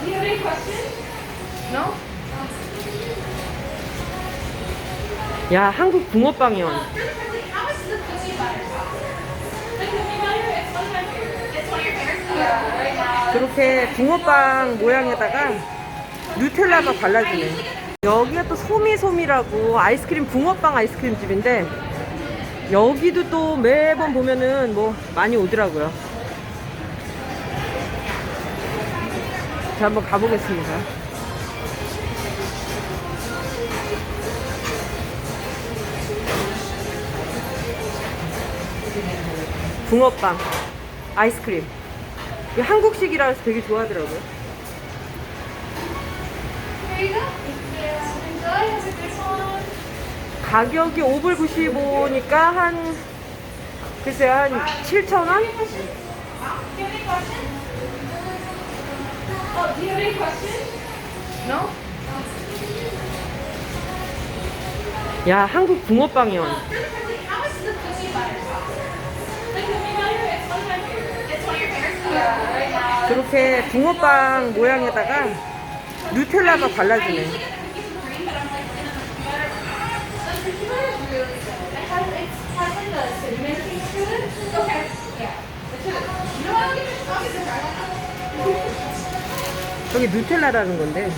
do you have any questions? No? 야, 한국 붕어빵이요. 저렇게 붕어빵 모양에다가 누텔라가 발라주네. 여기가 또 소미소미라고 아이스크림 붕어빵 아이스크림 집인데 여기도 또 매번 보면은 뭐 많이 오더라고요. 자 한번 가보겠습니다. 붕어빵 아이스크림. 이게 한국식이라 해서 되게 좋아하더라고요. 가격이 5불 95니까 한 글쎄요 한 7,000원? Oh, do you have any questions? No? 야 한국 붕어빵이요. How much is the cookie butter sauce? The cookie butter, it's one of my favorites. It's one of your favorites? Yeah, right now. 저렇게 붕어빵 모양에다가 누텔라가 발라주네. I usually get the cookies with cream, but I'm like, in the cookie butter. The cookie butter is really good. It has, it has like the cinnamon taste to it. Okay. Yeah. It's good. You know what? I'll give it, I'll give it a try. 저게 누텔라라는 건데